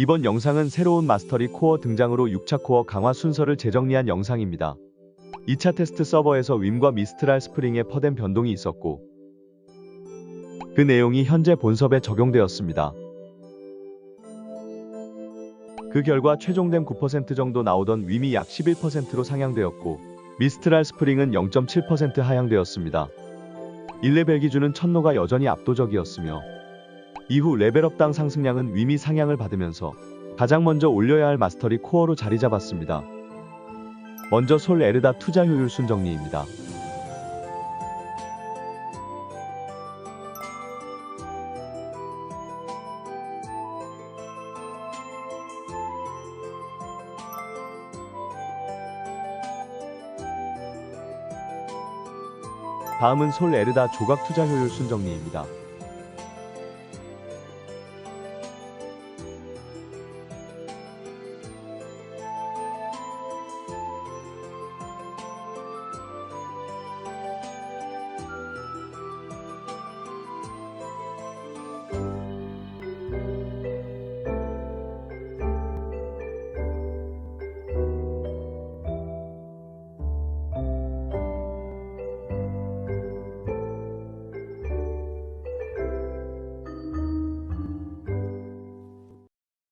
이번 영상은 새로운 마스터리 코어 등장으로 6차 코어 강화 순서를 재정리한 영상입니다. 2차 테스트 서버에서 윈과 미스트랄 스프링에 퍼된 변동이 있었고 그 내용이 현재 본섭에 적용되었습니다. 그 결과 최종됨 9% 정도 나오던 윈이 약 11%로 상향되었고 미스트랄 스프링은 0.7% 하향되었습니다. 1레벨 기준은 천노가 여전히 압도적이었으며 이후 레벨업당 상승량은 위미 상향을 받으면서 가장 먼저 올려야 할 마스터리 코어로 자리 잡았습니다. 먼저 솔 에르다 투자 효율 순 정리입니다. 다음은 솔 에르다 조각 투자 효율 순 정리입니다.